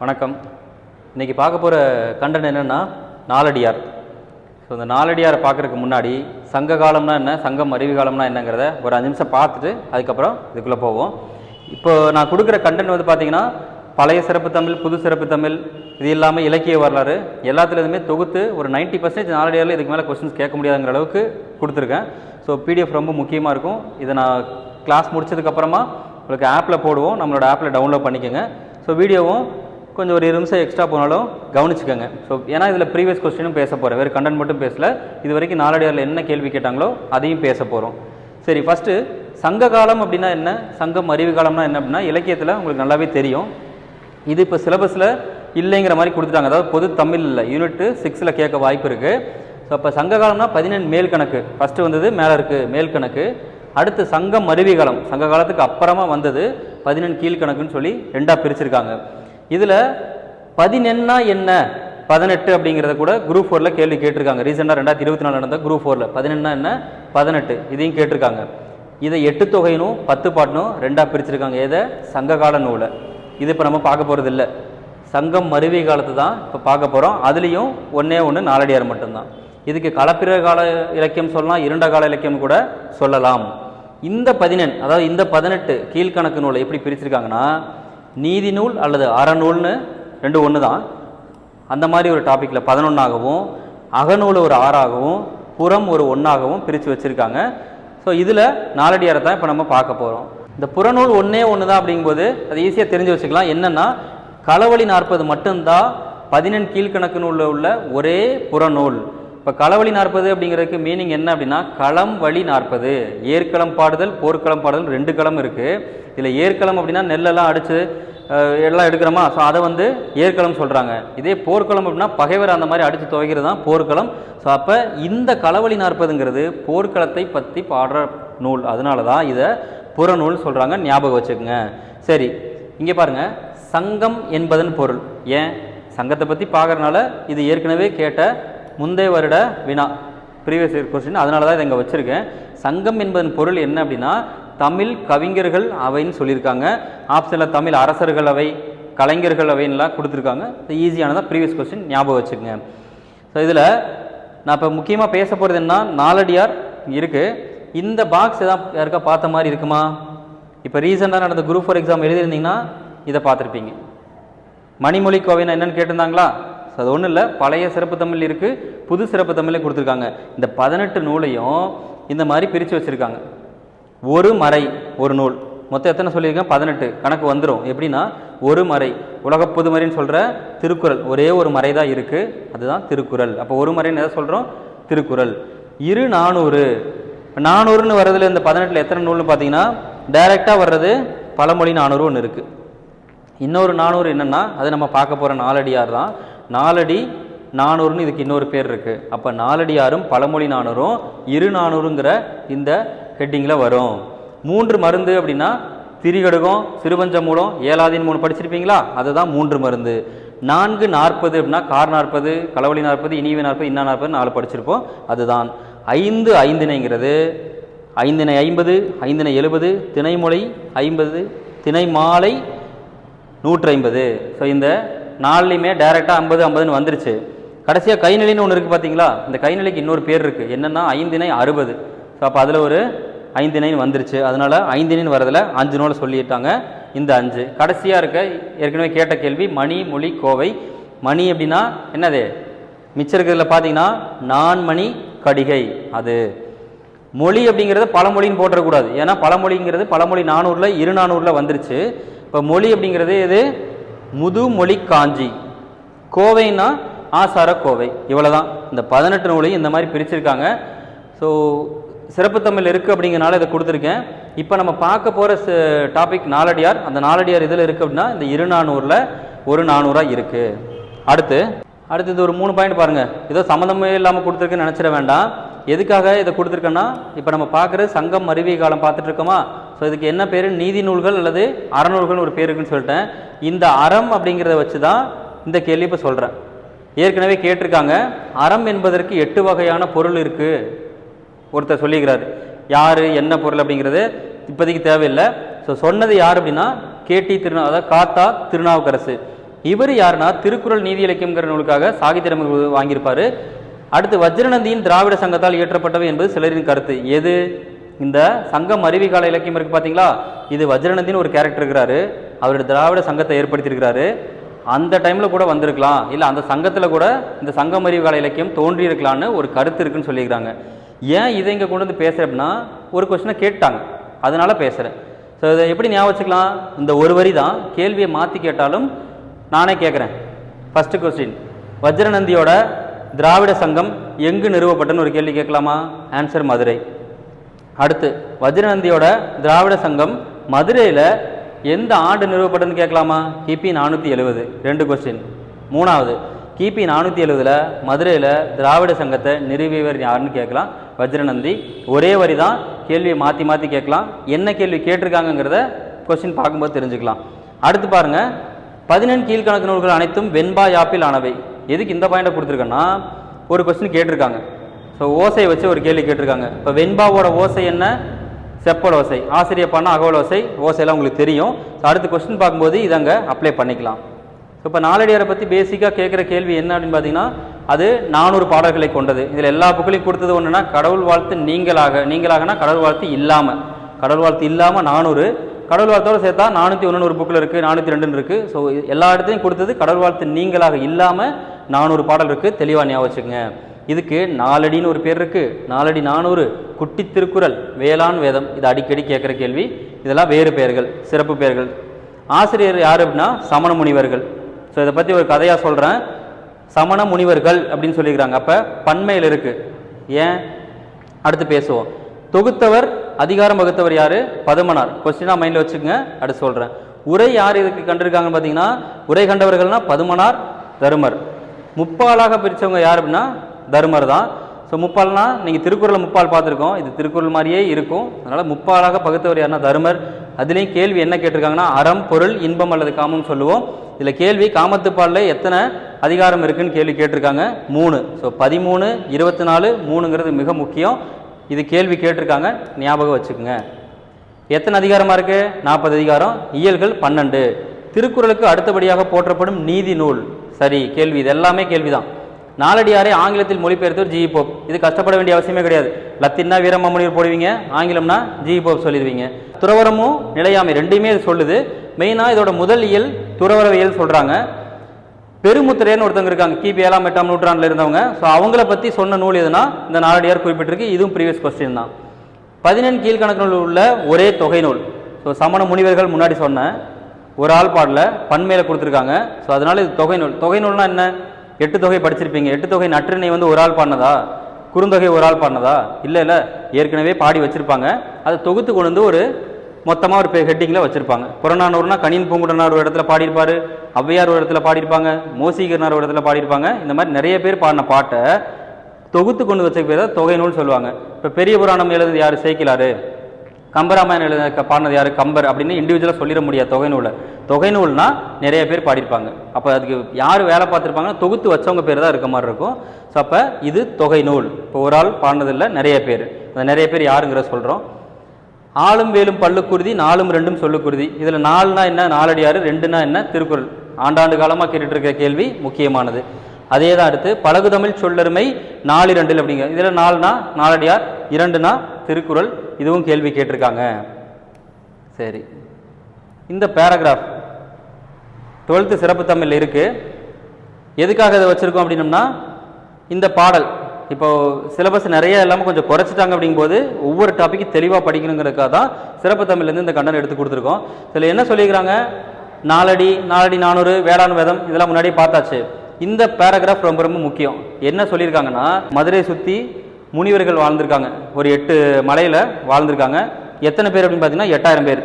வணக்கம். இன்றைக்கி பார்க்க போகிற கண்டென்ட் என்னென்னா நாலடியார். ஸோ இந்த நாலடியாரை பார்க்குறதுக்கு முன்னாடி சங்க காலம்னா என்ன சங்கம் அறிவு காலம்னா என்னங்கிறத ஒரு அஞ்சு நிமிஷம் பார்த்துட்டு அதுக்கப்புறம் இதுக்குள்ளே போவோம். இப்போ நான் கொடுக்குற கண்டென்ட் வந்து பார்த்தீங்கன்னா பழைய சிறப்பு தமிழ் புது சிறப்பு தமிழ் இது இல்லாமல் இலக்கிய வரலாறு எல்லாத்துலேயுமே தொகுத்து ஒரு 90% பர்சன்டேஜ் நாலடியாரில் இதுக்கு மேலே கொஸ்டின்ஸ் கேட்க முடியாதுங்கிற அளவுக்கு கொடுத்துருக்கேன். ஸோ பிடிஎஃப் ரொம்ப முக்கியமாக இருக்கும். இதை நான் கிளாஸ் முடிச்சதுக்கப்புறமா உங்களுக்கு ஆப்பில் போடுவோம். நம்மளோட ஆப்பில் டவுன்லோட் பண்ணிக்கோங்க. ஸோ வீடியோவும் கொஞ்சம் ஒரு இரு நிமிஷம் எக்ஸ்ட்ரா போனாலும் கவனிச்சுக்கோங்க. ஸோ ஏன்னா இதில் ப்ரீவியஸ் கொஸ்டினும் பேச போகிறேன் வேறு கண்டென்ட் மட்டும் பேசல. இது வரைக்கும் நாலடியாரில் என்ன கேள்வி கேட்டாங்களோ அதையும் பேச போகிறோம் சரி ஃபஸ்ட்டு சங்க காலம் அப்படின்னா என்ன? சங்கம் அறிவு காலம்னா என்ன அப்படின்னா இலக்கியத்தில் உங்களுக்கு நல்லாவே தெரியும். இது இப்போ சிலபஸில் இல்லைங்கிற மாதிரி கொடுத்துட்டாங்க. அதாவது பொது தமிழ் இல்லை. யூனிட்டு சிக்ஸில் கேட்க வாய்ப்பு இருக்குது ஸோ அப்போ சங்க காலம்னா பதினெண்டு மேல் கணக்கு. ஃபஸ்ட்டு வந்தது மேலே இருக்குது மேல் கணக்கு. அடுத்து சங்கம் அருவி காலம். சங்க காலத்துக்கு அப்புறமா வந்தது பதினெண்டு கீழ்கணக்குன்னு சொல்லி ரெண்டாக பிரிச்சிருக்காங்க. இதில் பதினென்னா என்ன? பதினெட்டு அப்படிங்கிறத கூட குரூப் ஃபோரில் கேள்வி கேட்டிருக்காங்க. ரீசெண்டாக ரெண்டாயிரத்தி இருபத்தி நாலு நடந்த குரூப் ஃபோரில் பதினென்னா என்ன? பதினெட்டு. இதையும் கேட்டிருக்காங்க. இதை எட்டு தொகையினும் பத்து பாட்டனும் ரெண்டாக பிரிச்சிருக்காங்க. எதை? சங்ககால நூலை. இது இப்போ நம்ம பார்க்க போகிறது இல்லை. சங்கம் மருவி காலத்து தான் இப்போ பார்க்க போகிறோம் அதுலேயும் ஒன்றே ஒன்று நாலடியார் மட்டும்தான். இதுக்கு களப்பிற கால இலக்கியம் சொல்லலாம் இருண்ட கால இலக்கியம் கூட சொல்லலாம். இந்த பதினெண் அதாவது இந்த பதினெட்டு கீழ்கணக்கு நூலை எப்படி பிரிச்சிருக்காங்கன்னா நீதி நூல் அல்லது அறநூல்னு ரெண்டு ஒன்று தான் அந்த மாதிரி ஒரு டாப்பிக்கில் பதினொன்றாகவும் அகநூல் ஒரு ஆறாகவும் புறம் ஒரு ஒன்றாகவும் பிரித்து வச்சுருக்காங்க. ஸோ இதில் நாலடியாரை தான் இப்போ நம்ம பார்க்க போகிறோம் இந்த புறநூல் ஒன்றே ஒன்று தான் அப்படிங்கும்போது அது ஈஸியாக தெரிஞ்சு வச்சுக்கலாம். என்னென்னா களவழி நாற்பது மட்டும்தான் பதினெண் கீழ்கணக்கு நூலில் உள்ள ஒரே புறநூல் இப்போ களவழி நாற்பது அப்படிங்கிறதுக்கு மீனிங் என்ன அப்படின்னா களம் வழி நாற்பது. ஏற்களம் பாடுதல் போர்க்களம் பாடுதல் ரெண்டு களம் இருக்குது இதில் ஏற்களம் அப்படின்னா நெல்லெல்லாம் அடித்து எல்லாம் எடுக்கிறோமா? ஸோ அதை வந்து ஏற்களம் சொல்கிறாங்க இதே போர்க்களம் அப்படின்னா பகைவர் அந்த மாதிரி அடித்து துவைக்கிறது தான் போர்க்களம். ஸோ அப்போ இந்த களவழி நாற்பதுங்கிறது போர்க்களத்தை பற்றி பாடுற நூல். அதனால தான் இதை புறநூல் சொல்கிறாங்க ஞாபகம் வச்சுக்கோங்க. சரி இங்கே பாருங்கள் சங்கம் என்பதன் பொருள். ஏன்? சங்கத்தை பற்றி பார்க்கறனால இது ஏற்கனவே கேட்ட முந்தைய வருட வினா ப்ரீவியஸ் இயர் கொஸ்டின் அதனால தான் இதை இங்கே வச்சுருக்கேன். சங்கம் என்பதன் பொருள் என்ன அப்படின்னா தமிழ் கவிஞர்கள் அவைன்னு சொல்லியிருக்காங்க. ஆப்ஷனில் தமிழ் அரசர்கள் அவை கலைஞர்கள் அவைன்னுலாம் கொடுத்துருக்காங்க. இது ஈஸியானதாக ப்ரீவியஸ் கொஸ்டின் ஞாபகம் வச்சுக்கோங்க. ஸோ இதில் நான் இப்போ முக்கியமாக பேச போகிறது என்ன நாலடியார் இருக்குது இந்த பாக்ஸ் எதாவது யாருக்கா பார்த்த மாதிரி இருக்குமா? இப்போ ரீசெண்டாக நடந்த குரூப் ஃபோர் எக்ஸாம் எழுதியிருந்தீங்கன்னா இதை பார்த்துருப்பீங்க. மணிமொழி கோவினா என்னென்னு கேட்டிருந்தாங்களா? ஸோ அது ஒன்றும் இல்லை பழைய சிறப்பு தமிழ் இருக்குது புது சிறப்பு தமிழே கொடுத்துருக்காங்க. இந்த பதினெட்டு நூலையும் இந்த மாதிரி பிரித்து வச்சுருக்காங்க. ஒரு மறை ஒரு நூல். மொத்தம் எத்தனை சொல்லியிருக்கேன்? பதினெட்டு. கணக்கு வந்துடும் எப்படின்னா ஒரு மறை. உலக பொதுமறைன்னு சொல்கிற திருக்குறள். ஒரே ஒரு மறை தான் இருக்குது அதுதான் திருக்குறள். அப்போ ஒரு மறைன்னு எதை சொல்கிறோம் திருக்குறள். இரு நானூறு. நானூறுன்னு வர்றதுல இந்த பதினெட்டில் எத்தனை நூல்னு பார்த்தீங்கன்னா டைரெக்டாக வர்றது பழமொழி நானூறு ஒன்று இருக்குது இன்னொரு நானூறு என்னன்னா அது நம்ம பார்க்க போகிற நாலடியார் தான். நாலடி நானூறுன்னு இதுக்கு இன்னொரு பேர் இருக்குது அப்போ நாலடியாரும் பழமொழி நானூறும் இரு நானூறுங்கிற இந்த ஹெட்டிங்கில் வரும். மூன்று மருந்து அப்படின்னா திரிகடுகம் சிறுபஞ்சமூலம் ஏழாதின்னு மூணு படிச்சிருப்பீங்களா? அதுதான் மூன்று மருந்து. நான்கு நாற்பது அப்படின்னா கார் நாற்பது களவழி நாற்பது இனிவு நாற்பது இன்னா நாற்பது நாலு படிச்சிருப்போம். அதுதான். ஐந்து ஐந்தினைங்கிறது. ஐந்தினை ஐம்பது ஐந்தினை எழுபது திணைமொழி ஐம்பது திணை மாலை நூற்றி ஐம்பது ஸோ இந்த நாலுலையுமே டேரெக்டாக ஐம்பது ஐம்பதுன்னு வந்துருச்சு. கடைசியாக கைநிலைன்னு ஒன்று இருக்குது பார்த்தீங்களா இந்த கைநிலைக்கு இன்னொரு பேர் இருக்குது என்னென்னா ஐந்தினை அறுபது. ஸோ அப்போ அதில் ஒரு ஐந்தினைன்னு வந்துருச்சு. அதனால் ஐந்தினைன்னு வரதில் அஞ்சு நூலை சொல்லிட்டாங்க. இந்த அஞ்சு. கடைசியாக இருக்க ஏற்கனவே கேட்ட கேள்வி மணி மொழி கோவை. மணி அப்படின்னா என்னது? மிச்சம் இருக்கிறதுல பார்த்தீங்கன்னா நான் மணி கடிகை. அது மொழி அப்படிங்கிறது பழமொழின்னு போட்டுறக்கூடாது. ஏன்னா பழமொழிங்கிறது பழமொழி நானூறில் இரு நானூறில் வந்துருச்சு. இப்போ மொழி அப்படிங்கிறது இது முதுமொழி காஞ்சி கோவைன்னா ஆசார கோவை இவ்வளவுதான். இந்த பதினெட்டு நூலையும் இந்த மாதிரி பிரிச்சிருக்காங்க. ஸோ சிறப்பு தமிழ் இருக்குது அப்படிங்கிறனால இதை கொடுத்துருக்கேன். இப்போ நம்ம பார்க்க போகிற டாபிக் நாலடியார். அந்த நாலடியார் இதில் இருக்குது அப்படின்னா இந்த இரு நானூறில் ஒரு நானூறாக இருக்குது அடுத்து அடுத்து இது ஒரு மூணு பாயிண்ட் பாருங்கள் ஏதோ சம்மந்தமே இல்லாமல் கொடுத்துருக்குன்னு நினச்சிட வேண்டாம். எதுக்காக இதை கொடுத்துருக்கேன்னா இப்போ நம்ம பார்க்குற சங்கம் அருவி காலம் பார்த்துட்டு இருக்கோமா? ஸோ இதுக்கு என்ன பேர்? நீதி நூல்கள் அல்லது அறநூல்கள்னு ஒரு பேர் இருக்குன்னு சொல்லிட்டேன். இந்த அறம் அப்படிங்கிறத வச்சு தான் இந்த கேள்வி இப்போ சொல்கிறேன் ஏற்கனவே கேட்டிருக்காங்க. அறம் என்பதற்கு எட்டு வகையான பொருள் இருக்குது ஒருத்தர் சொல்லிக்கிறார். யார் என்ன பொருள் அப்படிங்கிறது இப்போதைக்கு தேவையில்லை. ஸோ சொன்னது யார் அப்படின்னா கேடி திருநா அதாவது காத்தா திருநாவுக்கரசு. இவர் யாருன்னா திருக்குறள் நீதி இலக்கியம்ங்கிற நூலுக்காக சாகித்ய வாங்கியிருப்பார். அடுத்து வஜ்ரநந்தியின் திராவிட சங்கத்தால் இயற்றப்பட்டவை என்பது சிலரின் கருத்து. எது? இந்த சங்கம் அறிவிகால இலக்கியம் இருக்குது பார்த்தீங்களா இது வஜ்ரநந்தின்னு ஒரு கேரக்டர் இருக்கிறாரு. அவருடைய திராவிட சங்கத்தை ஏற்படுத்தியிருக்கிறாரு. அந்த டைமில் கூட வந்திருக்கலாம். இல்லை அந்த சங்கத்தில் கூட இந்த சங்கம் அறிவுகால இலக்கியம் தோன்றியிருக்கலான்னு ஒரு கருத்து இருக்குன்னு சொல்லியிருக்கிறாங்க. ஏன் இதை இங்கே கொண்டு வந்து பேசுகிறேன் அப்படின்னா ஒரு கொஸ்டினை கேட்டாங்க. அதனால் பேசுகிறேன் ஸோ இதை எப்படி ஞாபகம் வச்சுக்கலாம்? இந்த ஒரு வரி தான். கேள்வியை மாற்றி கேட்டாலும் நானே கேட்குறேன் ஃபஸ்ட்டு கொஸ்டின் வஜ்ரநந்தியோட திராவிட சங்கம் எங்கு நிறுவப்பட்டன்னு ஒரு கேள்வி கேட்கலாமா? ஆன்சர் மதுரை. அடுத்து வஜ்ரநந்தியோட திராவிட சங்கம் மதுரையில் எந்த ஆண்டு நிறுவப்பட்டதுன்னு கேட்கலாமா? கிபி நானூற்றி எழுபது ரெண்டு கொஸ்டின் மூணாவது கிபி நானூற்றி எழுபதில் மதுரையில் திராவிட சங்கத்தை நிறுவியவர் யாருன்னு கேட்கலாம். வஜ்ரநந்தி ஒரே வரி தான் கேள்வியை மாற்றி மாற்றி கேட்கலாம். என்ன கேள்வி கேட்டிருக்காங்கங்கிறத கொஸ்டின் பார்க்கும்போது தெரிஞ்சுக்கலாம். அடுத்து பாருங்க பதினெண் கீழ்கணக்கு நூல்கள் அனைத்தும் வெண்பா யாப்பில் ஆனவை. எதுக்கு இந்த பாயிண்டை கொடுத்துருக்கேன்னா ஒரு கொஸ்டின் கேட்டிருக்காங்க. ஸோ ஓசையை வச்சு ஒரு கேள்வி கேட்டிருக்காங்க. இப்போ வெண்பாவோட ஓசை என்ன? செப்பல் ஓசை. ஆசிரியர் பண்ண அகவல் ஓசை. ஓசையெல்லாம் உங்களுக்கு தெரியும். ஸோ அடுத்த கொஸ்டின் பார்க்கும்போது இதை அங்கே அப்ளை பண்ணிக்கலாம். ஸோ இப்போ நாலடியாரை பற்றி பேசிக்காக கேட்குற கேள்வி என்ன அப்படின்னு பார்த்தீங்கன்னா அது நானூறு பாடல்களை கொண்டது. இதில் எல்லா புக்களையும் கொடுத்தது ஒன்றுனா கடவுள் வாழ்த்து நீங்களாக நீங்களாகனா கடவுள் வாழ்த்து இல்லாமல் கடவுள் வாழ்த்து இல்லாமல் நானூறு. கடவுள் வாழ்த்தோட சேர்த்தா நானூற்றி ஒன்று ஒரு புக்கில் இருக்குது நானூற்றி ரெண்டுன்னு இருக்குது ஸோ எல்லா இடத்தையும் கொடுத்தது கடவுள் வாழ்த்து நீங்களாக இல்லாமல் நானூறு பாடல் இருக்குது தெளிவாக ஞாபகம் வச்சுக்கோங்க. இதுக்கு நாலடின்னு ஒரு பேர் இருக்கு. நாலடி நானூறு. குட்டி திருக்குறள் வேளாண் வேதம். இது அடிக்கடி கேட்குற கேள்வி. இதெல்லாம் வேறு பெயர்கள் சிறப்பு பெயர்கள். ஆசிரியர் யார் அப்படின்னா சமண முனிவர்கள். ஸோ இதை பற்றி ஒரு கதையாக சொல்கிறேன் சமண முனிவர்கள் அப்படின்னு சொல்லிக்கிறாங்க. அப்போ பன்மையில் இருக்குது ஏன்? அடுத்து பேசுவோம். தொகுத்தவர் அதிகாரம் வகுத்தவர் யார்? பதுமனார். கொஸ்டினாக மைண்டில் வச்சுக்கோங்க. அடுத்து சொல்கிறேன் உரை யார் இதுக்கு கண்டிருக்காங்கன்னு பார்த்தீங்கன்னா உரை கண்டவர்கள்னா பதுமனார் தருமர். முப்பாலாக பிரித்தவங்க யார் அப்படின்னா தருமர் தான். ஸோ முப்பால்னா நீங்கள் திருக்குறளை முப்பால் பார்த்துருக்கோம். இது திருக்குறள் மாதிரியே இருக்கும். அதனால் முப்பாலாக பகுத்தவர் யாருன்னா தருமர். அதுலேயும் கேள்வி என்ன கேட்டிருக்காங்கன்னா அறம் பொருள் இன்பம் அல்லது காமம் சொல்லுவோம். இதில் கேள்வி காமத்துப்பாலில் எத்தனை அதிகாரம் இருக்குன்னு கேள்வி கேட்டிருக்காங்க. மூணு. ஸோ பதிமூணு இருபத்தி நாலு மூணுங்கிறது மிக முக்கியம். இது கேள்வி கேட்டிருக்காங்க. ஞாபகம் வச்சுக்கோங்க. எத்தனை அதிகாரமாக இருக்குது நாற்பது அதிகாரம். இயல்கள் பன்னெண்டு. திருக்குறளுக்கு அடுத்தபடியாக போற்றப்படும் நீதி நூல். சரி கேள்வி. இது எல்லாமே கேள்விதான். நாலடியாரை ஆங்கிலத்தில் மொழிபெயர்த்தவர் ஜி போப். இது கஷ்டப்பட வேண்டிய அவசியமே கிடையாது. லத்தின்னா வீரமாமுனிவர் போடுவீங்க ஆங்கிலம்னா ஜி போப் சொல்லிடுவீங்க. துறவரமும் நிலையாமை ரெண்டையுமே இது சொல்லுது. மெயினாக இதோட முதல் இயல் துறவரவியல் சொல்கிறாங்க பெருமுத்திரையர்னு ஒருத்தவங்க இருக்காங்க கிபி ஏழாம் எட்டாம் நூற்றாண்டில் இருந்தவங்க. ஸோ அவங்கள பற்றி சொன்ன நூல் எதுனா இந்த நாலடியார் குறிப்பிட்டிருக்கு. இதுவும் ப்ரீவியஸ் கொஸ்டின் தான். பதினெண் கீழ்கணக்கு நூல் உள்ள ஒரே தொகை நூல். ஸோ சமண முனிவர்கள் முன்னாடி சொன்ன ஒரு ஆள் பாடல பன்மையில கொடுத்துருக்காங்க. ஸோ அதனால இது தொகை நூல். தொகை நூல்னா என்ன? எட்டு தொகை படிச்சிருப்பீங்க. எட்டு தொகை நற்றினை வந்து ஒரு ஆள் பாடினதா குறுந்தொகை ஒரு ஆள் பாடினதா இல்லை இல்லை. ஏற்கனவே பாடி வச்சிருப்பாங்க. அதை தொகுத்து கொண்டு வந்து ஒரு மொத்தமாக ஒரு ஹெட்டிங்கில் வச்சிருப்பாங்க. புறநானூர்னா கணின் பூங்குடனார் ஒரு இடத்துல பாடியிருப்பார். ஔவையார் ஒரு இடத்துல பாடியிருப்பாங்க. மோசிகர்னார் ஒரு இடத்துல பாடியிருப்பாங்க. இந்த மாதிரி நிறைய பேர் பாடின பாட்டை தொகுத்து கொண்டு வச்ச பேர் தொகை நூல் சொல்லுவாங்க. இப்போ பெரிய புராணம் எழுதுறது யார்? சேக்கிலாரு. கம்பராமாயணம் எழுத பாடினது யார்? கம்பர் அப்படின்னு இண்டிவிஜுவலாக சொல்லிட முடியாது தொகை நூலை தொகை நூல்னா நிறைய பேர் பாடியிருப்பாங்க. அப்போ அதுக்கு யார் வேலை பார்த்துருப்பாங்கன்னா தொகுத்து வச்சவங்க பேர் தான் இருக்க மாதிரி இருக்கும். ஸோ அப்போ இது தொகை நூல். இப்போ ஒரு ஆள் பாடினதில்ல நிறைய பேர். அந்த நிறைய பேர் யாருங்கிற சொல்கிறோம் ஆளும் வேலும் பல்லுக்குருதி நாலும் ரெண்டும் சொல்லுக்குருதி. இதில் நாலுனா என்ன நாலடியாறு ரெண்டுனா என்ன திருக்குறள். ஆண்டாண்டு காலமாக கேட்டுட்டு இருக்க கேள்வி முக்கியமானது. அதே தான் அடுத்து பழகுதமிழ் சொல்லருமை நாலு இரண்டில் அப்படிங்க. இதில் நாலுனா நாலடியார் இரண்டுனா திருக்குறள் இதுவும் கேள்வி கேட்டிருக்காங்க. சரி. இந்த பேராகிராஃப் டுவெல்த்து சிறப்பு தமிழ் இருக்குது எதுக்காக இதை வச்சுருக்கோம் அப்படின்னம்னா இந்த பாடல் இப்போ சிலபஸ் நிறைய இல்லாமல் கொஞ்சம் குறைச்சிட்டாங்க அப்படிங்கும்போது ஒவ்வொரு டாப்பிக்கும் தெளிவாக படிக்கணுங்கிறதுக்காக தான் சிறப்பு தமிழ்லேருந்து இந்த கண்டனம் எடுத்து கொடுத்துருக்கோம். இதில் என்ன சொல்லியிருக்கிறாங்க? நாலடி நாலடி நானூறு வேளாண் வேதம் இதெல்லாம் முன்னாடி பார்த்தாச்சு. இந்த பேராகிராஃப் ரொம்ப ரொம்ப முக்கியம். என்ன சொல்லியிருக்காங்கன்னா மதுரையை சுற்றி முனிவர்கள் வாழ்ந்திருக்காங்க. ஒரு எட்டு மலையில் வாழ்ந்திருக்காங்க. எத்தனை பேர் அப்படின்னு பார்த்தீங்கன்னா எட்டாயிரம் பேர்.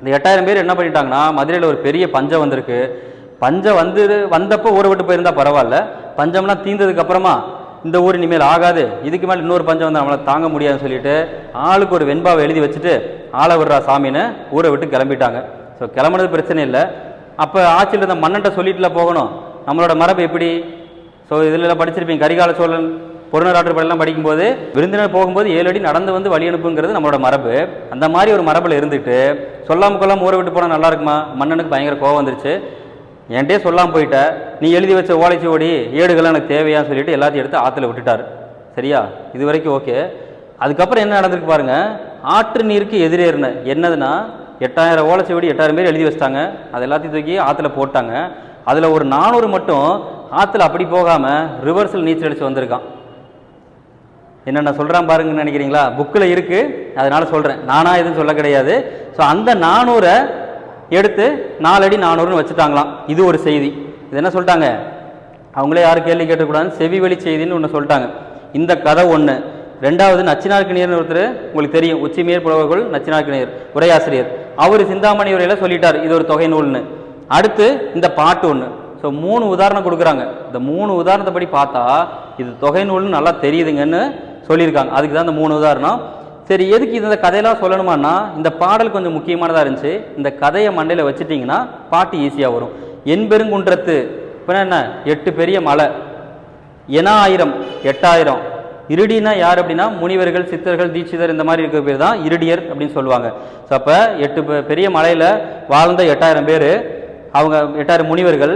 இந்த எட்டாயிரம் பேர் என்ன பண்ணிட்டாங்கன்னா மதுரையில் ஒரு பெரிய பஞ்சம் வந்திருக்கு. பஞ்சம் வந்து வந்தப்போ ஊரை விட்டு போயிருந்தால் பரவாயில்ல. பஞ்சம்லாம் தீர்ந்ததுக்கு அப்புறமா இந்த ஊர் இனிமேல் ஆகாது. இதுக்கு மேலே இன்னொரு பஞ்சம் வந்து நம்மளால் தாங்க முடியாதுன்னு சொல்லிட்டு ஆளுக்கு ஒரு வெண்பாவை எழுதி வச்சுட்டு ஆளை விடுறா சாமின்னு ஊரை விட்டு கிளம்பிட்டாங்க. ஸோ கிளம்புனது பிரச்சனை இல்லை. அப்போ ஆட்சியில் இருந்த மன்னன்ட்ட சொல்லிட்டுல போகணும். நம்மளோட மரபு எப்படி? ஸோ இதில் படிச்சிருப்பீங்க. கரிகால சோழன் பொருணராற்று படையெல்லாம் படிக்கும்போது விருந்தினர் போகும்போது ஏழு அடி நடந்து வந்து வழி அனுப்புங்கிறது நம்மளோட மரபு. அந்த மாதிரி ஒரு மரபில் இருந்துட்டு சொல்லாம கொள்ளாம ஊரை விட்டு போனால் நல்லா இருக்குமா மன்னனுக்கு பயங்கர கோவம் வந்துருச்சு. என்கிட்டே சொல்லாமல் போயிட்ட நீ எழுதி வச்ச ஓலைச்சுவடி ஏடுகள்லாம் எனக்கு தேவையான்னு சொல்லிட்டு எல்லாத்தையும் எடுத்து ஆற்றுல விட்டுட்டாரு. சரியா? இது வரைக்கும் ஓகே. அதுக்கப்புறம் என்ன நடந்திருக்கு பாருங்க. ஆற்று நீருக்கு எதிரேறின என்னதுன்னா எட்டாயிரம் ஓலைச்சுவடி எட்டாயிரம் பேர் எழுதி வச்சிட்டாங்க. அது எல்லாத்தையும் தூக்கி ஆற்றுல போட்டாங்க. அதில் ஒரு நானூறு மட்டும் ஆற்றுல அப்படி போகாமல் ரிவர்ஸில் நீச்சல் அடித்து வந்திருக்கான். என்னென்ன சொல்கிறான் பாருங்கன்னு நினைக்கிறீங்களா? புக்கில் இருக்குது அதனால் சொல்கிறேன் நானாக எதுவும் சொல்ல கிடையாது. ஸோ அந்த நானூறை எடுத்து நாலடி நானூறுன்னு வச்சுட்டாங்களாம். இது ஒரு செய்தி. இது என்ன சொல்லிட்டாங்க? அவங்களே யாரும் கேள்வி கேட்டக்கூடாதுன்னு செவி வழி செய்தின்னு ஒன்று சொல்லிட்டாங்க. இந்த கதை ஒன்று ரெண்டாவது நச்சினார்க்கிணியர்னு ஒருத்தர் உங்களுக்கு தெரியும் உச்சிமேர் புலவர்கள் நச்சினார்க்கிணியர் உரையாசிரியர். அவர் சிந்தாமணி உரையில் சொல்லிட்டார் இது ஒரு தொகை நூல்னு. அடுத்து இந்த பாட்டு ஒன்று ஸோ மூணு உதாரணம் கொடுக்குறாங்க. இந்த மூணு உதாரணத்தைப்படி பார்த்தா இது தொகை நூல்னு நல்லா தெரியுதுங்கன்னு சொல்லியிருக்காங்க. அதுக்கு தான் இந்த மூணு உதாரணம். சரி எதுக்கு இந்த கதையெல்லாம் சொல்லணுமான்னா இந்த பாடல் கொஞ்சம் முக்கியமானதாக இருந்துச்சு. இந்த கதையை மண்டையில் வச்சுட்டிங்கன்னா பாட்டு ஈஸியாக வரும். என்பெருங்குன்றத்து இப்போ என்ன? எட்டு பெரிய மலை. என ஆயிரம் எட்டாயிரம். இருடினா யார் அப்படின்னா முனிவர்கள் சித்தர்கள் தீட்சிதர் இந்த மாதிரி இருக்கிற பேர் தான் இருடியர் அப்படின்னு சொல்லுவாங்க. ஸோ அப்போ எட்டு பெரிய மலையில் வாழ்ந்த எட்டாயிரம் பேர் அவங்க எட்டாயிரம் முனிவர்கள்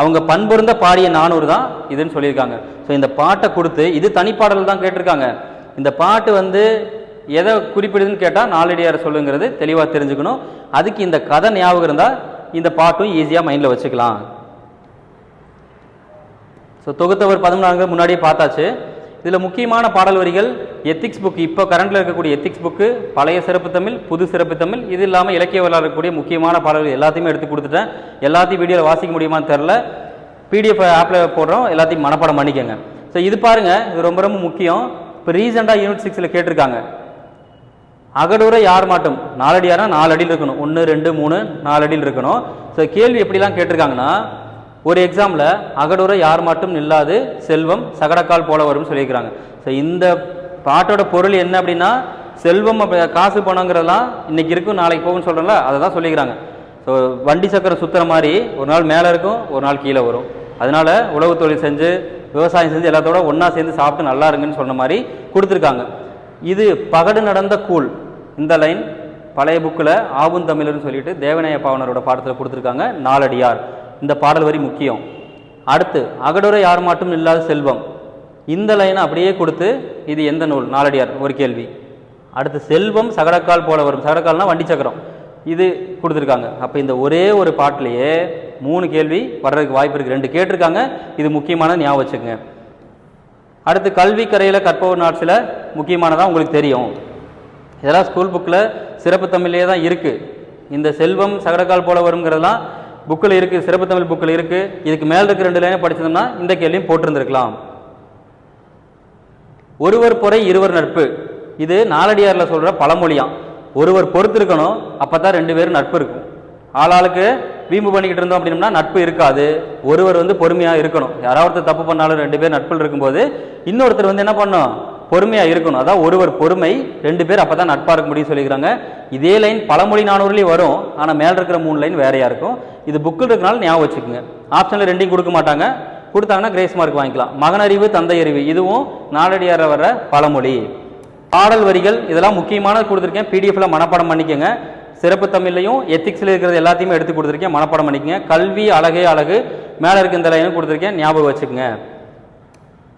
அவங்க பண்பொருந்த பாடிய நானூறு தான் இதுன்னு சொல்லியிருக்காங்க. ஸோ இந்த பாட்டை கொடுத்து இது தனிப்பாடல் தான் கேட்டிருக்காங்க. இந்த பாட்டு வந்து எதை குறிப்பிடுதுன்னு கேட்டால் நாளடியார் சொல்லுங்கிறது தெளிவாக தெரிஞ்சுக்கணும். அதுக்கு இந்த கதை ஞாபகம் இருந்தால் இந்த பாட்டும் ஈஸியாக மைண்டில் வச்சுக்கலாம். ஸோ தொகுத்தவர் பதிமூணாங்க முன்னாடியே பார்த்தாச்சு. இதில் முக்கியமான பாடல் வரிகள் எத்திக்ஸ் புக் இப்போ கரண்டில் இருக்கக்கூடிய எத்திக்ஸ் புக்கு பழைய சிறப்பு தமிழ் புது சிறப்பு தமிழ் இது இல்லாமல் இலக்கிய வரலாறு இருக்கக்கூடிய முக்கியமான பாடல்கள் எல்லாத்தையுமே எடுத்து கொடுத்துட்டேன். எல்லாத்தையும் வீடியோவில் வாசிக்க முடியுமான்னு தெரில பிடிஎஃப் ஆப்பில் போடுறோம். எல்லாத்தையும் மனப்பாடம் பண்ணிக்கோங்க. ஸோ இது பாருங்க. இது ரொம்ப ரொம்ப முக்கியம். இப்போ ரீசெண்டாக யூனிட் சிக்ஸில் கேட்டிருக்காங்க. அகடூரை யார் மாட்டும்? நாலடியாரா? நாலடியில் இருக்கணும். ஒன்று ரெண்டு மூணு நாலடியில் இருக்கணும். ஸோ கேள்வி எப்படிலாம் கேட்டிருக்காங்கன்னா ஒரு எக்ஸாமில் அகடுரை யார் மட்டும் நில்லாது செல்வம் சகடக்கால் போல வரும்னு சொல்லியிருக்கிறாங்க. ஸோ இந்த பாட்டோட பொருள் என்ன அப்படின்னா செல்வம் அப்படி காசு பணங்கிறதெல்லாம் இன்னைக்கு இருக்கும் நாளைக்கு போகும்னு சொல்கிறோம்ல அதை தான் சொல்லிக்கிறாங்க ஸோ வண்டி சக்கரம் சுற்றுற மாதிரி ஒரு நாள் மேலே இருக்கும் ஒரு நாள் கீழே வரும். அதனால உழவு தொழில் செஞ்சு விவசாயம் செஞ்சு எல்லாத்தோட ஒன்றா சேர்ந்து சாப்பிட்டு நல்லா இருங்கன்னு சொன்ன மாதிரி கொடுத்துருக்காங்க. இது பகடு நடந்த கூழ். இந்த லைன் பழைய புக்கில் ஆவும் தமிழர்னு சொல்லிட்டு தேவநாய பாவனரோட பாடத்தில் கொடுத்துருக்காங்க நாலடியார். இந்த பாடல் வரி முக்கியம். அடுத்து அகடுரை யார் மட்டும் இல்லாத செல்வம். இந்த லைனை அப்படியே கொடுத்து இது எந்த நூல்? நாலடியார் ஒரு கேள்வி. அடுத்து செல்வம் சகடக்கால் போல வரும். சகடக்கால்னா வண்டி சக்கரம். இது கொடுத்துருக்காங்க. அப்போ இந்த ஒரே ஒரு பாட்டிலேயே மூணு கேள்வி வர்றதுக்கு வாய்ப்பு இருக்குது ரெண்டு கேட்டிருக்காங்க. இது முக்கியமான ஞாபகம் வச்சுக்கோங்க அடுத்து கல்வி கரையில் கற்பவர் நாட்ஸில் முக்கியமானதாக உங்களுக்கு தெரியும். இதெல்லாம் ஸ்கூல் புக்கில் சிறப்பு தமிழ்லேயே தான் இருக்குது இந்த செல்வம் சகடக்கால் போல வருங்கிறதெல்லாம் புக்கில் இருக்குது சிறப்பு தமிழ் புக்கில் இருக்குது இதுக்கு மேலே இருக்க ரெண்டு லைனை படிச்சோம்னா இந்த கேள்வியும் போட்டிருந்துருக்கலாம். ஒருவர் பொறை இருவர் நட்பு. இது நாலடியாரில் சொல்கிற பழமொழியாம். ஒருவர் பொறுத்திருக்கணும் அப்போ தான் ரெண்டு பேரும் நட்பு இருக்கும். ஆளாளுக்கு வீம்பு பண்ணிக்கிட்டு இருந்தோம் அப்படின்னா நட்பு இருக்காது. ஒருவர் வந்து பொறுமையாக இருக்கணும். யாராவது ஒருத்தர் தப்பு பண்ணாலும் ரெண்டு பேர் நட்பில் இருக்கும்போது இன்னொருத்தர் வந்து என்ன பண்ணும்? பொறுமையாக இருக்கணும். அதான் ஒருவர் பொறுமை ரெண்டு பேர் அப்போ தான் நட்பாக இருக்க முடியும்னு சொல்லிக்கிறாங்க. இதே லைன் பழமொழி நானூறுலேயும் வரும். ஆனால் மேலே இருக்கிற மூணு லைன் வேறையாக இருக்கும். இது புக்கில் இருக்கனால ஞாபகம் வச்சுக்கோங்க. ஆப்ஷனில் ரெண்டையும் கொடுக்க மாட்டாங்க. கொடுத்தாங்கன்னா கிரேஸ் மார்க் வாங்கிக்கலாம். மகனறிவு தந்தை அறிவு இதுவும் நாலடியார வர பழமொழி பாடல் வரிகள் இதெல்லாம் முக்கியமானது கொடுத்துருக்கேன். பிடிஎஃப்ல மனப்பாடம் பண்ணிக்கோங்க. சிறப்பு தமிழ்லையும் எத்திக்ஸில் இருக்கிறது எல்லாத்தையுமே எடுத்து கொடுத்துருக்கேன். மனப்பாடம் பண்ணிக்கங்க. கல்வி அழகே அழகு. மேலே இருக்க இந்த லைனும் கொடுத்துருக்கேன். ஞாபகம் வச்சுக்கோங்க.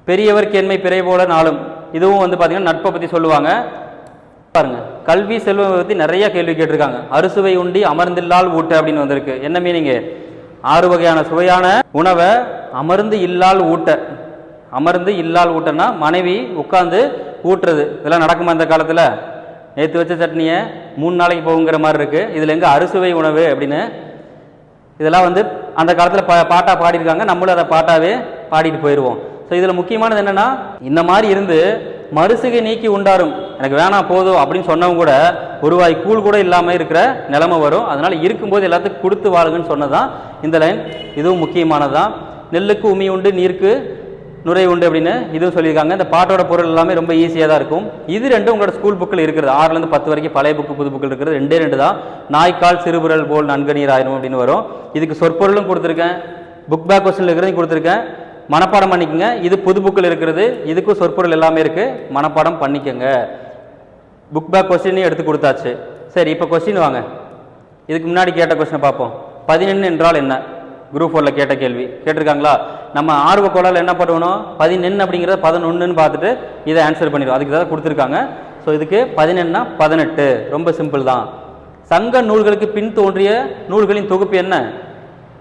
பெரியவர் கேண்மை பிறை போல நாளும். இதுவும் வந்து பார்த்தீங்கன்னா நட்பை பற்றி சொல்லுவாங்க. பாருங்க கல்வி செல்வம் பற்றி நிறைய கேள்வி கேட்டிருக்காங்க. அறுசுவை உண்டி அமர்ந்தில்லால் ஊட்ட அப்படின்னு வந்திருக்கு. என்ன மீனிங்கு ஆறு வகையான சுவையான உணவை அமர்ந்து இல்லால் ஊட்ட. அமர்ந்து இல்லால் ஊட்டன்னா மனைவி உட்காந்து ஊட்டுறது. இதெல்லாம் நடக்குமா இந்த காலத்தில்? நேற்று வச்ச சட்னியை மூணு நாளைக்கு போகுங்கிற மாதிரி இருக்குது இதில் எங்கே அறுசுவை உணவு அப்படின்னு இதெல்லாம் வந்து அந்த காலத்தில் பா பாட்டாக பாடியிருக்காங்க. நம்மளும் அதை பாட்டாவே பாடிட்டு போயிடுவோம் ஸோ இதில் முக்கியமானது என்னென்னா இந்த மாதிரி இருந்து மறுசுகை நீக்கி உண்டாரும் எனக்கு வேணாம் போதும் அப்படின்னு சொன்னவங்க கூட ஒருவாய் கூழ் கூட இல்லாமல் இருக்கிற நிலைமை வரும். அதனால் இருக்கும்போது எல்லாத்துக்கும் கொடுத்து வாழுங்கன்னு சொன்னதான் இந்த லைன். இதுவும் முக்கியமானதான் நெல்லுக்கு உமி உண்டு நீருக்கு நுரை உண்டு அப்படின்னு இதுவும் சொல்லியிருக்காங்க. இந்த பாட்டோட பொருள் எல்லாமே ரொம்ப ஈஸியாக தான் இருக்கும். இது ரெண்டும் உங்களோட ஸ்கூல் புக்கில் இருக்கிறது. ஆறுலேருந்து பத்து வரைக்கும் பழைய புக்கு புது புக்கில் இருக்கிறது. ரெண்டே ரெண்டு தான். நாய்க்கால் சிறுபுரல் போல் நன்கநீர் ஆயிரும் அப்படின்னு வரும். இதுக்கு சொற்பொருளும் கொடுத்துருக்கேன். புக் பேக் கொஸ்டின் இருக்கிறதையும் கொடுத்துருக்கேன். மனப்பாடம் பண்ணிக்கோங்க. இது புது புக்கில் இருக்கிறது. இதுக்கும் சொற்பொருள் எல்லாமே இருக்குது மனப்பாடம் பண்ணிக்கோங்க. புக் பேக் கொஸ்டினையும் எடுத்து கொடுத்தாச்சு. சரி இப்போ கொஸ்டின் வாங்க. இதுக்கு முன்னாடி கேட்ட கொஸ்டினை பார்ப்போம். பதினெண்ணு என்றால் என்ன? குரூப் ஃபோரில் கேட்ட கேள்வி. கேட்டிருக்காங்களா? நம்ம ஆர்வ கோளால் என்ன பண்ணுவோம் பதினெண் அப்படிங்கிறத பதினொன்றுன்னு பார்த்துட்டு இதை ஆன்சர் பண்ணிடுவோம். அதுக்கு தான் கொடுத்துருக்காங்க. ஸோ இதுக்கு பதினெண்ணா பதினெட்டு. ரொம்ப சிம்பிள் தான். சங்க நூல்களுக்கு பின் தோன்றிய நூல்களின் தொகுப்பு என்ன?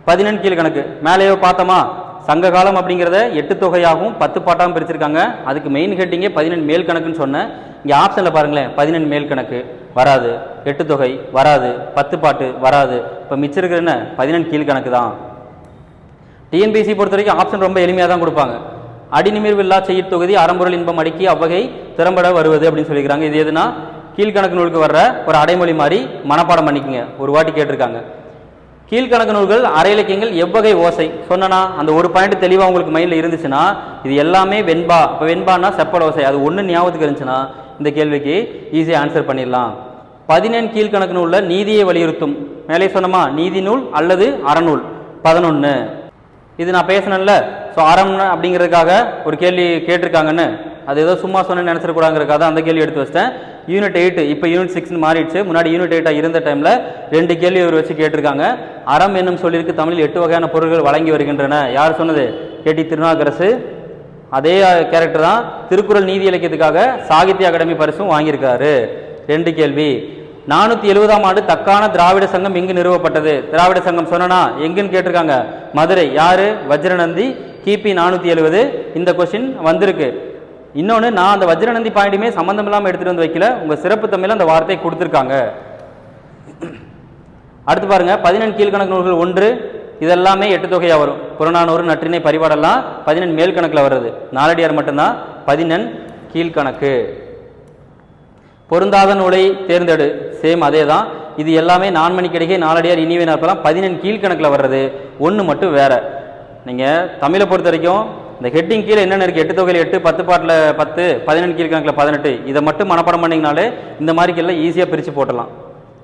பதினெண் கீழ் கணக்கு. மேலேயோ பார்த்தோமா? சங்க காலம் அப்படிங்கிறத எட்டு தொகையாகவும் பத்து பாட்டாகவும் பிரிச்சிருக்காங்க. அதுக்கு மெயின் ஹெட்டிங்கே பதினெண் மேல் கணக்குன்னு சொன்னேன் இங்கே ஆப்ஷனில் பாருங்களேன் பதினெண் மேல் கணக்கு. வராது. எட்டு தொகை வராது. பத்து பாட்டு வராது. இப்போ மிச்சம் இருக்கிற என்ன? பதினெண் கீழ் கணக்கு தான். டிஎன்பிசி பொறுத்த வரைக்கும் ஆப்ஷன் ரொம்ப எளிமையாக தான் கொடுப்பாங்க. அடிநிமிர்வில்லா செய்ய தொகுதி அறம்பொருள் இன்பம் அடுக்கி அவ்வகை திறம்பட வருவது அப்படின்னு சொல்லிக்கிறாங்க. இது எதுனா கீழ்கணக்கு நூலுக்கு வர்ற ஒரு அடைமொழி மாதிரி மனப்பாடம் பண்ணிக்கங்க. ஒரு வாட்டி கேட்டிருக்காங்க. கீழ்கணக்கு நூல்கள் அரை இலக்கியங்கள் எவ்வகை ஓசை. சொன்னனா அந்த ஒரு பாயிண்ட் தெளிவாக உங்களுக்கு மைண்டில் இருந்துச்சுன்னா இது எல்லாமே வெண்பா. இப்போ வெண்பான்னா செப்பல் ஓசை. அது ஒன்று ஞாபகத்துக்கு இருந்துச்சுன்னா இந்த கேள்விக்கு ஈஸியாக ஆன்சர் பண்ணிடலாம். பதினெண் கீழ்கணக்கு நூலில் நீதியை வலியுறுத்தும். மேலே சொன்னமா நீதி நூல் அல்லது அறநூல்? பதினொன்று இது நான் பேசினேன்ல. ஸோ அறம் அப்படிங்கிறதுக்காக ஒரு கேள்வி கேட்டிருக்காங்கன்னு. அது ஏதோ சும்மா சொன்னேன்னு நினச்சிடக்கூடாங்கிறதுக்காக தான் அந்த கேள்வி எடுத்து வச்சிட்டேன். யூனிட் எயிட் இப்போ யூனிட் சிக்ஸ்னு மாறிடுச்சு. முன்னாடி யூனிட் எயிட்டாக இருந்த டைமில் ரெண்டு கேள்வி இவர் வச்சு கேட்டிருக்காங்க. அறம் என்னும் சொல்லியிருக்கு தமிழில் எட்டு வகையான பொருட்கள் வழங்கி வருகின்றன. யார் சொன்னது? கேட்டி திருநாகரசு. அதே கேரக்டர் தான் திருக்குறள் நீதி இலக்கியத்துக்காக சாகித்ய அகாடமி பரிசும் வாங்கியிருக்காரு. ரெண்டு கேள்வி. நானூற்றி எழுபதாம் ஆண்டு தக்கான திராவிட சங்கம் எங்கு நிறுவப்பட்டது? திராவிட சங்கம் சொன்னனா? எங்குன்னு கேட்டிருக்காங்க. மதுரை. யாரு? வஜ்ரநந்தி. கிபி நானூற்றி எழுபது இந்த கொஸ்டின் வந்திருக்கு. இன்னொன்று நான் அந்த வஜ்ரநந்தி பாயிண்ட்டுமே சம்மந்தம் இல்லாமல் எடுத்துகிட்டு வந்து வைக்கல. உங்கள் சிறப்பு தமிழில் அந்த வார்த்தையை கொடுத்துருக்காங்க. அடுத்து பாருங்கள் பதினெண் கீழ்கணக்கு நூல்கள் ஒன்று இதெல்லாமே எட்டு தொகையாக வரும். புறநானூறு நற்றினை பரிபாடெல்லாம் பதினெண் மேல் கணக்கில் வர்றது. நாலடியார் மட்டும்தான் பதினெண் கீழ்கணக்கு. பொருந்தாத நூலை தேர்ந்தெடு. சேம் அதே தான் இது எல்லாமே நான்மணி கிடைக்கை நாலடியார் இனிவே நாற்பலாம் பதினெண் கீழ்கணக்கில் வர்றது. ஒன்று மட்டும் வேறு. நீங்கள் தமிழை பொறுத்த வரைக்கும் இந்த ஹெட்டிங் கீழே என்னென்ன இருக்குது எட்டு தொகையில் எட்டு பத்து பாட்டில் பத்து பதினெண்டு கீழ்கணக்கில் பதினெட்டு. இதை மட்டும் மனப்பாடம் பண்ணிங்கனாலே இந்த மாதிரி கீழே ஈஸியாக பிரித்து போட்டலாம்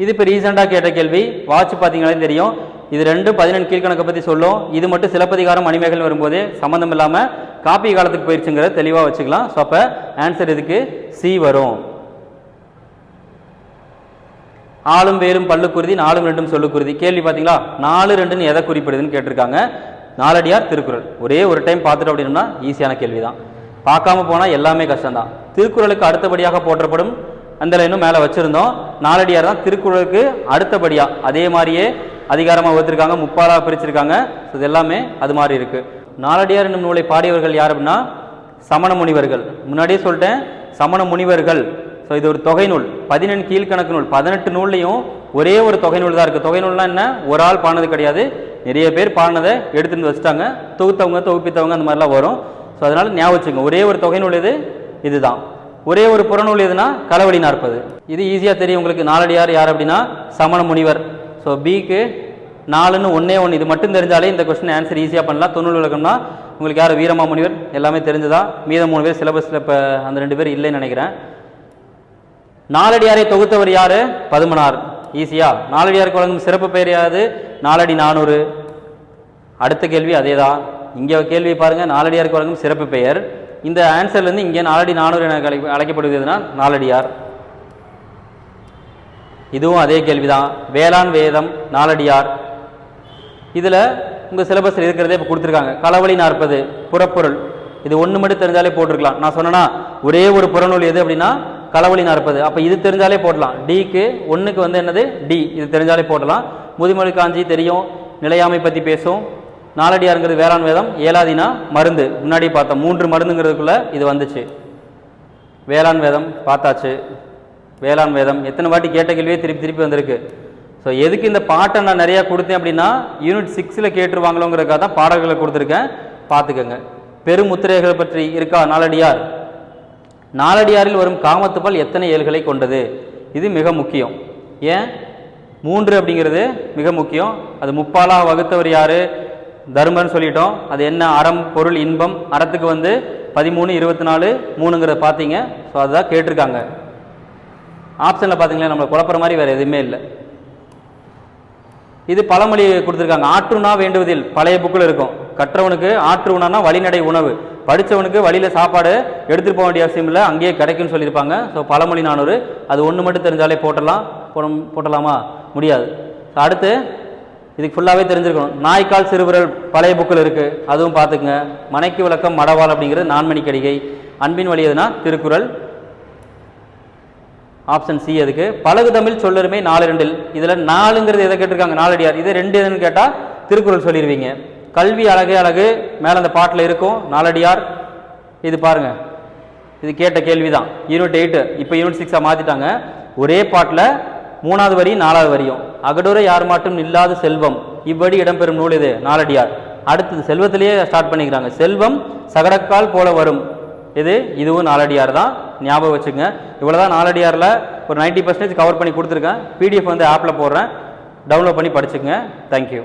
இது இப்போ ரீசெண்டாக கேட்ட கேள்வி. வாட்ச் பார்த்தீங்கனாலே தெரியும். இது ரெண்டு பதினெண்டு கீழ்கணக்கை பற்றி சொல்லும். இது மட்டும் சிலப்பதிகாரம் மணிமேகல் வரும்போது சம்மந்தம் இல்லாமல் காப்பி காலத்துக்கு போயிடுச்சுங்கிறத தெளிவாக வச்சுக்கலாம். ஸோ அப்போ ஆன்சர் இதுக்கு சி வரும். ஆளும் வேலும் பல்லுக்குருதி நாலும் ரெண்டும் சொல்லுக்குருதி. கேள்வி பார்த்தீங்களா? நாலு ரெண்டுன்னு எதை குறிப்பிடுதுன்னு கேட்டிருக்காங்க. நாலடியார் திருக்குறள். ஒரே ஒரு டைம் பார்த்துட்டு அப்படின்னா ஈஸியான கேள்வி தான் பார்க்காம போனால் எல்லாமே கஷ்டம்தான். திருக்குறளுக்கு அடுத்தபடியாக போற்றப்படும் அந்த இன்னும் மேலே வச்சுருந்தோம். நாலடியார் தான் திருக்குறளுக்கு அடுத்தபடியாக அதே மாதிரியே அதிகாரமாக வகுத்திருக்காங்க முப்பாலாக பிரிச்சிருக்காங்க. ஸோ இது எல்லாமே அது மாதிரி இருக்குது நாலடியார் என்னும் நூலை பாடியவர்கள் யார் அப்படின்னா? சமண முனிவர்கள். முன்னாடியே சொல்லிட்டேன் சமண முனிவர்கள். ஸோ இது ஒரு தொகை நூல். பதினெண் கீழ்கணக்கு நூல். பதினெட்டு நூல்லையும் ஒரே ஒரு தொகை நூல் தான் இருக்குது தொகை நூல்னா என்ன? ஒரு ஆள் பாடினது கிடையாது. நிறைய பேர் பாடினதை எடுத்துட்டு வச்சுட்டாங்க. தொகுத்தவங்க தொகுப்பித்தவங்க அந்த மாதிரிலாம் வரும். ஸோ அதனால் ஞாபகம் வச்சுங்க ஒரே ஒரு தொகை நூல் இது இதுதான். ஒரே ஒரு புறநூல் எதுனா? களவழி நாற்பது. இது ஈஸியாக தெரியும் உங்களுக்கு. நாலடியார் யார் அப்படின்னா? சமண முனிவர். ஸோ பிக்கு நாலுன்னு ஒன்றே ஒன்று இது மட்டும் தெரிஞ்சாலே இந்த கொஸ்டின் ஆன்சர் ஈஸியாக பண்ணலாம். தொண்ணூறு விளக்கம்னா உங்களுக்கு யார்? வீரமா முனிவர். எல்லாமே தெரிஞ்சதா? மீத மூணு பேர் சிலபஸில் இப்போ அந்த ரெண்டு பேர் இல்லைன்னு நினைக்கிறேன். நாலடியாரை தொகுத்தவர் யார்? பதுமனார். ஈஸியா. நாலடியாருக்கு வழங்கும் சிறப்பு பெயர் யாது நாலடி நானூறு. அடுத்த கேள்வி அதே தான் இங்கே கேள்வி பாருங்க நாலடியாருக்கு வழங்கும் சிறப்பு பெயர். இந்த ஆன்சர்லேருந்து இங்கே நாலடி நானூறு என அழை அழைக்கப்படுவது நாலடியார் இதுவும் அதே கேள்விதான். வேளாண் வேதம் நாலடியார் இதில் உங்கள் சிலபஸில் இருக்கிறதே இப்போ கொடுத்துருக்காங்க. களவழி நாற்பது புறப்பொருள். இது ஒன்று மட்டும் தெரிஞ்சாலே போட்டிருக்கலாம். நான் சொன்னேன்னா ஒரே ஒரு புறநூல் எது அப்படின்னா களவழி நாற்பது. அப்போ இது தெரிஞ்சாலே போடலாம். டிக்கு ஒன்றுக்கு வந்து என்னது? டி இது தெரிஞ்சாலே போடலாம். முதுமொழி காஞ்சி தெரியும். நிலையாமை பற்றி பேசும் நாலடியாருங்கிறது வேளாண் வேதம். ஏழாதினா மருந்து. முன்னாடி பார்த்தோம். மூன்று மருந்துங்கிறதுக்குள்ளே இது வந்துச்சு. வேளாண் வேதம் பார்த்தாச்சு. வேளாண் வேதம். எத்தனை வாட்டி கேட்ட கேள்வியே திருப்பி திருப்பி வந்திருக்கு. ஸோ எதுக்கு இந்த பாட்டை நான் நிறையா கொடுத்தேன் அப்படின்னா யூனிட் சிக்ஸில் கேட்டுருவாங்களோங்கிறதுக்காக தான் பாடல்களை கொடுத்துருக்கேன். பார்த்துக்கோங்க. பெருமுத்திரைகள் பற்றி இருக்கா நாலடியார்? நாலடியாரில் வரும் காமத்துப்பால் எத்தனை ஏழ்களை கொண்டது? இது மிக முக்கியம். ஏன்? மூன்று அப்படிங்கிறது மிக முக்கியம். அது முப்பாலாக வகுத்தவர் யாரு? தர்மன்னு சொல்லிட்டோம். அது என்ன? அறம் பொருள் இன்பம் அறத்துக்கு வந்து பதிமூணு இருபத்தி நாலு மூணுங்கிறத பார்த்தீங்க. ஸோ அதுதான் கேட்டிருக்காங்க. ஆப்ஷனில் பார்த்தீங்களா? நம்மளை குழப்புற மாதிரி வேறு எதுவுமே இல்லை. இது பழமொழி கொடுத்துருக்காங்க. ஆற்றுனா வேண்டுவதில் பழைய புக்கில் இருக்கும். கற்றவனுக்கு ஆற்று உணவுனா வழிநடை உணவு. படித்தவனுக்கு வழியில் சாப்பாடு எடுத்துகிட்டு போக வேண்டிய அவசியம் இல்லை அங்கேயே கிடைக்கும்னு சொல்லியிருப்பாங்க. ஸோ பழமொழி நானூறு. அது ஒன்று மட்டும் தெரிஞ்சாலே போட்டலாம். போட போட்டலாமா? முடியாது. அடுத்து இதுக்கு ஃபுல்லாகவே தெரிஞ்சிருக்கணும். நாய்க்கால் சிறுவிரல் பழைய புக்கில் இருக்குது அதுவும் பார்த்துக்குங்க. மனைக்கு விளக்கம் மடவாள் அப்படிங்கிறது நான்மணி கடிகை அன்பின் வழி எதுனா? திருக்குறள். ஆப்ஷன் சி அதுக்கு. பழகு தமிழ் சொல்லருமே நாலு ரெண்டில். இதில் நாலுங்கிறது எதை கேட்டிருக்காங்க? நாலடியார். இது ரெண்டு எதுன்னு கேட்டால் திருக்குறள் சொல்லிடுவீங்க கல்வி அழகே அழகு. மேலே அந்த பாட்டில் இருக்கும் நாலடியார். இது பாருங்கள் இது கேட்ட கேள்வி தான் யூனிட் எயிட்டு இப்போ யூனிட் சிக்ஸாக மாற்றிட்டாங்க ஒரே பாட்டில் மூணாவது வரி நாலாவது வரியும். அகடூரை யார் மாட்டும் இல்லாத செல்வம். இவ்வடி இடம்பெறும் நூல் இது நாலடியார். அடுத்தது செல்வத்திலேயே ஸ்டார்ட் பண்ணிக்கிறாங்க. செல்வம் சகடக்கால் போல வரும். இது இதுவும் நாலடியார் தான். ஞாபகம் வச்சுங்க இவ்வளோ தான் நாலடியாரில் ஒரு 90% பர்சன்டேஜ் கவர் பண்ணி கொடுத்துருக்கேன். பிடிஎஃப் வந்து ஆப்பில் போடுறேன். டவுன்லோட் பண்ணி படிச்சுக்கங்க. தேங்க்யூ